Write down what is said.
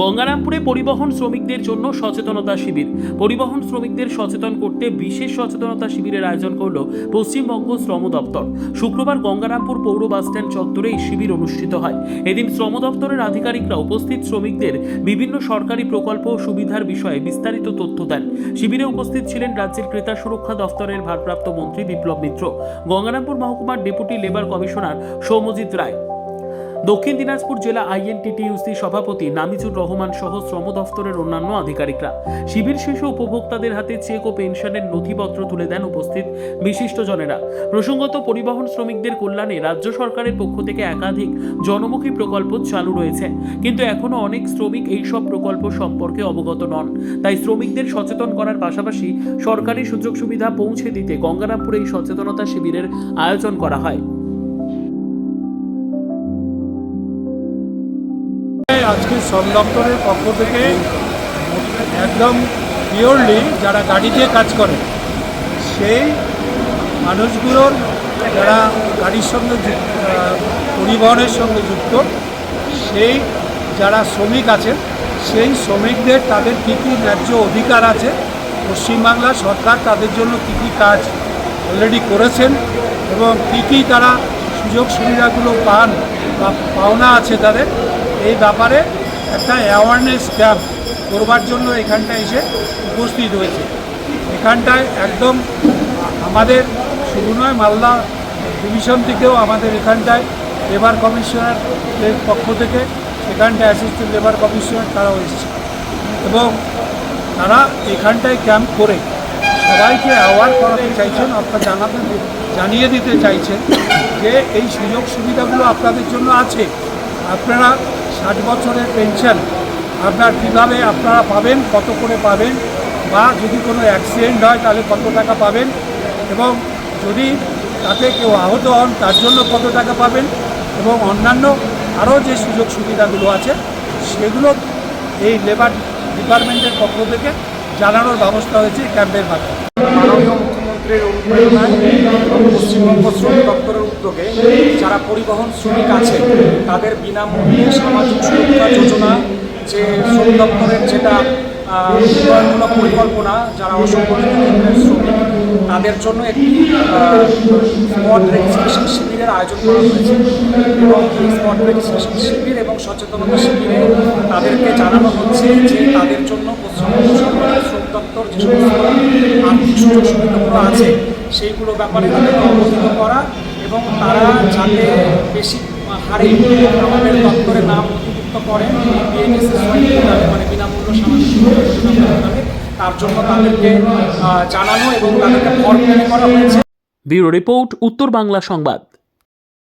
গঙ্গারামপুরে পরিবহন শ্রমিকদের জন্য সচেতনতা শিবির। পরিবহন শ্রমিকদের সচেতন করতে বিশেষ সচেতনতা শিবিরের আয়োজন করল পশ্চিমবঙ্গ শ্রম দপ্তর। শুক্রবার গঙ্গারামপুর পৌর বাসস্ট্যান্ড চত্বরে এই শিবির অনুষ্ঠিত হয়। এদিন শ্রম দপ্তরের আধিকারিকরা উপস্থিত শ্রমিকদের বিভিন্ন সরকারি প্রকল্প ও সুবিধার বিষয়ে বিস্তারিত তথ্য দেন। শিবিরে উপস্থিত ছিলেন রাজ্যের ক্রেতা সুরক্ষা দফতরের ভারপ্রাপ্ত মন্ত্রী বিপ্লব মিত্র। গঙ্গারামপুর মহকুমার deputy labour commissioner Soumajit Roy. Dakshin Dinajpur জেলা আইএনটিটিইউসি সভাপতি নামিজুর রহমান সহ শ্রম দফতরের অন্যান্য আধিকারিকরা। শিবির শেষে উপভোক্তাদের হাতে চেক ও পেনশনের নথিপত্র তুলে দেন উপস্থিত বিশিষ্টজনেরা। প্রসঙ্গত, পরিবহন শ্রমিকদের কল্যাণে রাজ্য সরকারের পক্ষ থেকে একাধিক জনমুখী প্রকল্প চালু রয়েছে। কিন্তু এখনও অনেক শ্রমিক এই সব প্রকল্প সম্পর্কে অবগত নন। তাই শ্রমিকদের সচেতন করার পাশাপাশি সরকারি সুযোগ সুবিধা পৌঁছে দিতে গঙ্গারামপুরে এই সচেতনতা শিবিরের আয়োজন করা হয়। আজকে শ্রম দপ্তরের পক্ষ থেকে একদম পিওরলি যারা গাড়ি দিয়ে কাজ করে, সেই মানুষগুলোর যারা গাড়ির সঙ্গে পরিবহনের সঙ্গে যুক্ত, সেই যারা শ্রমিক আছে, সেই শ্রমিকদের তাদের কী কী ন্যায্য অধিকার আছে, পশ্চিমবাংলা সরকার তাদের জন্য কী কী কাজ অলরেডি করেছেন এবং কী কী তারা সুযোগ সুবিধাগুলো পান বা পাওনা আছে তাদের এই ব্যাপারে একটা অ্যাওয়ারনেস ক্যাম্প করবার জন্য এখানটায় এসে উপস্থিত হয়েছে। এখানটায় একদম আমাদের শুধু নয়, মালদা ডিভিশন থেকেও আমাদের এখানটায় লেবার কমিশনারের পক্ষ থেকে এখানটায় অ্যাসিস্ট্যান্ট লেবার কমিশনার তারাও এসেছে। এবং তারা এখানটায় ক্যাম্প করে সবাইকে অ্যাওয়ার করাতে চাইছেন অর্থাৎ জানাতে, জানিয়ে দিতে চাইছেন যে এই সুযোগ সুবিধাগুলো আপনাদের জন্য আছে। আপনারা ষাট বছরের পেনশন, আপনার কীভাবে আপনারা পাবেন, কত করে পাবেন, বা যদি কোনো অ্যাক্সিডেন্ট হয় তাহলে কত টাকা পাবেন, এবং যদি তাতে কেউ আহত হন তার জন্য কত টাকা পাবেন, এবং অন্যান্য আরও যে সুযোগ সুবিধাগুলো আছে, সেগুলো এই লেবার ডিপার্টমেন্টের পক্ষ থেকে জানানোর ব্যবস্থা হয়েছে ক্যাম্পের মাধ্যমে। পশ্চিমবঙ্গ শ্রম দপ্তরের উদ্যোগে যারা পরিবহন শ্রমিক আছে তাদের বিনামূল্যে সামাজিক সুরক্ষা যোজনা, যে শ্রম দপ্তরের যেটা উন্নয়নমূলক পরিকল্পনা, যারা অসংগঠিত ক্ষেত্রের শ্রমিক, তাদের জন্য একটি স্পট রেজিস্ট্রেশন শিবিরের আয়োজন করা হয়েছে। এবং এই স্পট রেজিস্ট্রেশন শিবির এবং সচেতনতা শিবিরে তাদেরকে জানানো হচ্ছে যে তাদের জন্য পশ্চিমবঙ্গ সরকারের শ্রম দপ্তর যে সমস্ত আর্থিক সুযোগ সুবিধাগুলো আছে সেইগুলো ব্যাপারে তাদেরকে অবহিত করা এবং তারা যাতে বেশি হারে আমাদের দপ্তরে নাম নথিভুক্ত করেন মানে বিনামূল্য সামাজিক তার জন্য তাদেরকে জানানো এবং তাদেরকে ফর্ম করা হয়েছে। ব্যুরো রিপোর্ট, উত্তর বাংলা সংবাদ।